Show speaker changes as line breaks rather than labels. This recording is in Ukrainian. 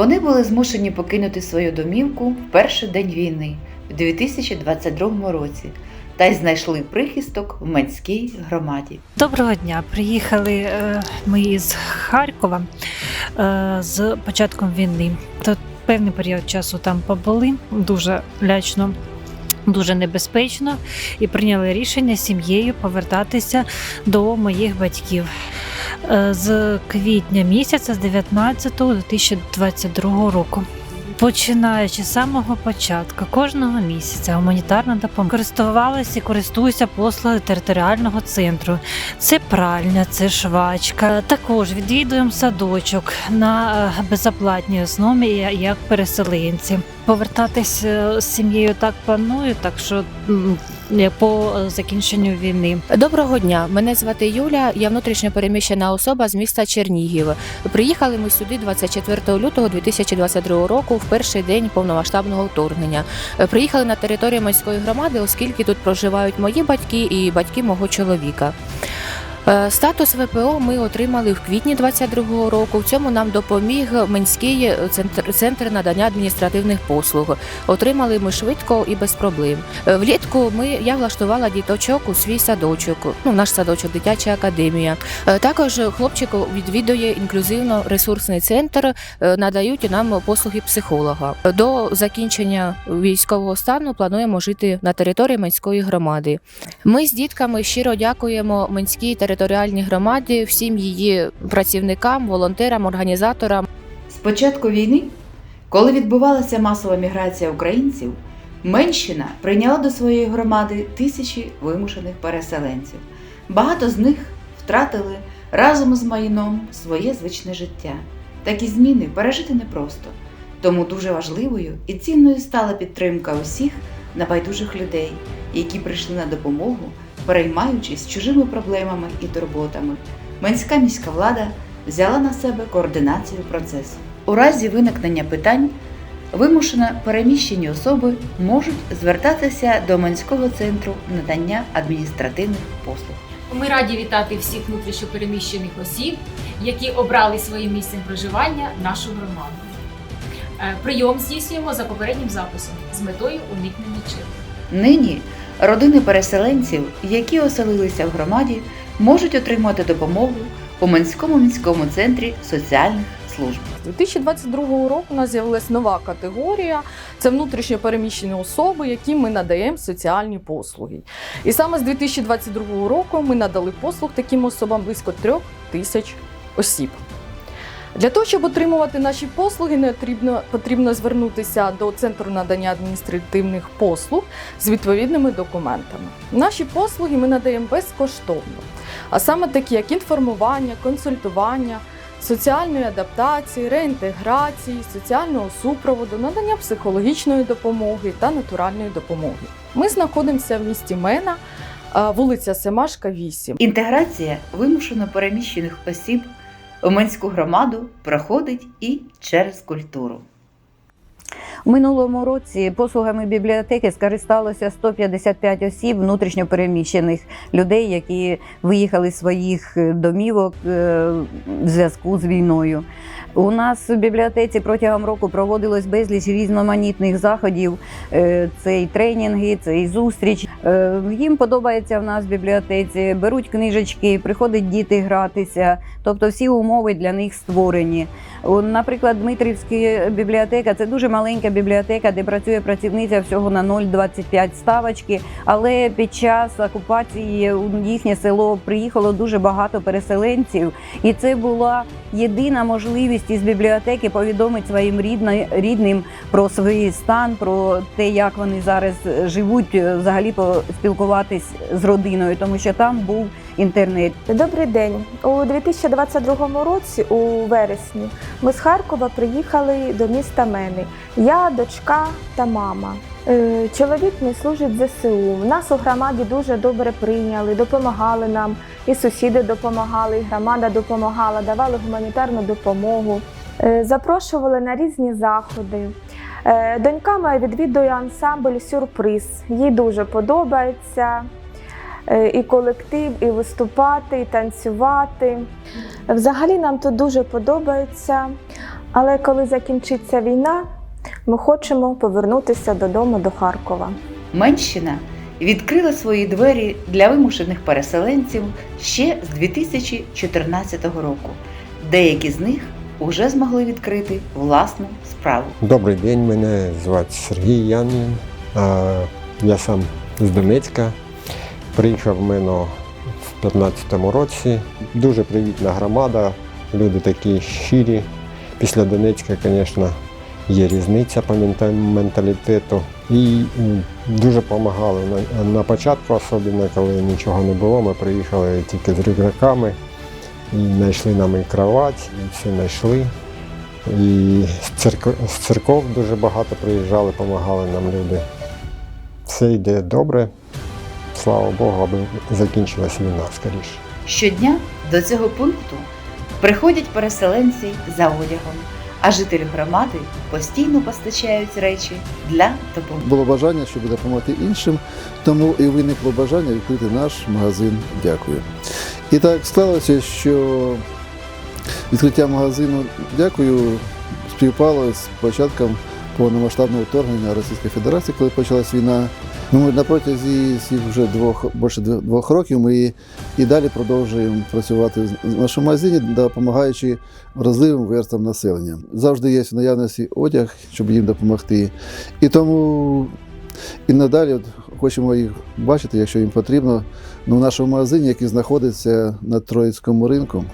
Вони були змушені покинути свою домівку в перший день війни в 2022 році та й знайшли прихисток в Менській громаді.
Доброго дня. Приїхали е, ми із Харкова е, з початком війни. То певний період часу там побули дуже лячно. Дуже небезпечно і прийняли рішення сім'єю повертатися до моїх батьків Е, з квітня місяця, з 19 2022 року. Починаючи з самого початку кожного місяця гуманітарна допомога користувалася і користуюся послуги територіального центру. Це пральня, це швачка. Також відвідуємо садочок на е, безоплатній основі як переселенці. Повертатись е, з сім'єю так планую, так що по е, закінченню війни.
Доброго дня, мене звати Юля. Я внутрішньо переміщена особа з міста Чернігів. Приїхали ми сюди 24 лютого 2022 року, в перший день повномасштабного вторгнення. Е, Приїхали на територію міської громади, оскільки тут проживають мої батьки і батьки мого чоловіка. Е, Статус ВПО ми отримали в квітні 22 року. В цьому нам допоміг Минський центр, центр надання адміністративних послуг. Отримали ми швидко і без проблем. Е, Влітку ми я влаштувала діточок у свій садочок. Ну, наш садочок, дитяча академія. Е, Також хлопчик відвідує інклюзивно-ресурсний центр, надають нам послуги психолога. До закінчення військового стану плануємо жити на території Менської громади. Ми з дітками щиро дякуємо Менській територіальній громаді, всім її працівникам, волонтерам, організаторам.
З початку війни, коли відбувалася масова міграція українців, Менщина прийняла до своєї громади тисячі вимушених переселенців. Багато з них втратили разом з майном своє звичне життя. Такі зміни пережити непросто, тому дуже важливою і цінною стала підтримка усіх небайдужих людей, які прийшли на допомогу, переймаючись чужими проблемами і турботами. Менська міська влада взяла на себе координацію процесу. У разі виникнення питань вимушено переміщені особи можуть звертатися до Менського центру надання адміністративних послуг.
Ми раді вітати всіх внутрішньопереміщених осіб, які обрали своїм місцем проживання нашу громаду. Е, Прийом здійснюємо за попереднім записом з метою уникнення черги.
Нині родини переселенців, які оселилися в громаді, можуть отримати допомогу у Менському міському центрі соціальних служб.
З 2022 року у нас з'явилась нова категорія. Це внутрішньо переміщені особи, яким ми надаємо соціальні послуги. І саме з 2022 року ми надали послуг таким особам близько трьох тисяч осіб. Для того, щоб отримувати наші послуги, необхідно потрібно звернутися до центру надання адміністративних послуг з відповідними документами. Наші послуги ми надаємо безкоштовно, а саме такі, як інформування, консультування, соціальної адаптації, реінтеграції, соціального супроводу, надання психологічної допомоги та натуральної допомоги. Ми знаходимося в місті Мена, вулиця Семашка, 8.
Інтеграція вимушено переміщених осіб у Менську громаду проходить і через культуру.
У минулому році послугами бібліотеки скористалося 155 осіб внутрішньопереміщених людей, які виїхали з своїх домівок е, в зв'язку з війною. У нас в бібліотеці протягом року проводилось безліч різноманітних заходів. Е, Це і тренінги, це і зустріч. Е, Їм подобається в нас в бібліотеці, беруть книжечки, приходять діти гратися. Тобто всі умови для них створені. Наприклад, Дмитрівська бібліотека це дуже маленька бібліотека, де працює працівниця всього на 0,25 ставочки. Але під час окупації у їхнє село приїхало дуже багато переселенців, і це була єдина можливість із бібліотеки повідомить своїм рідним про свій стан, про те, як вони зараз живуть, е, взагалі поспілкуватись з родиною, тому що там був інтернет.
Добрий день. У 2022 році, у вересні, ми з Харкова приїхали до міста Мени. Я, дочка та мама. Е, Чоловік мій служить ЗСУ. Нас у громаді дуже добре прийняли, допомагали нам, і сусіди допомагали, і громада допомагала, давали гуманітарну допомогу, Е, запрошували на різні заходи. Е, Донька моя відвідує ансамбль Сюрприз. Їй дуже подобається. І колектив, і виступати, і танцювати. Взагалі нам тут дуже подобається. Але коли закінчиться війна, ми хочемо повернутися додому до Харкова.
Менщина відкрила свої двері для вимушених переселенців ще з 2014 року. Деякі з них уже змогли відкрити власну справу.
Добрий день, мене звати Сергій Янін. Я сам з Донецька. Приїхав в мене в 2015 році. Дуже привітна громада, люди такі щирі. Після Донецька, звісно, є різниця по менталітету. І дуже допомагали на, початку, особливо коли нічого не було. Ми приїхали тільки з рюкзаками і знайшли нам і кровать, і все знайшли. І з церков, з церков дуже багато приїжджали, допомагали нам люди. Все йде добре. Слава Богу, аби закінчилась війна скоріше.
Щодня до цього пункту приходять переселенці за одягом, а жителі громади постійно постачають речі для допомоги.
було бажання, щоб допомогти іншим, тому і виникло бажання відкрити наш магазин. Дякую. І так склалося, що відкриття магазину дякую співпало з початком повномасштабного вторгнення Російської Федерації, коли почалась війна. Ну, на протязі вже двох більше двох років ми і далі продовжуємо працювати в нашому магазині, допомагаючи вразливим верствам населення. Завжди є в наявності одяг, щоб їм допомогти. І тому і надалі от, хочемо їх бачити, якщо їм потрібно. Ну, в нашому магазині, який знаходиться на Троїцькому ринку,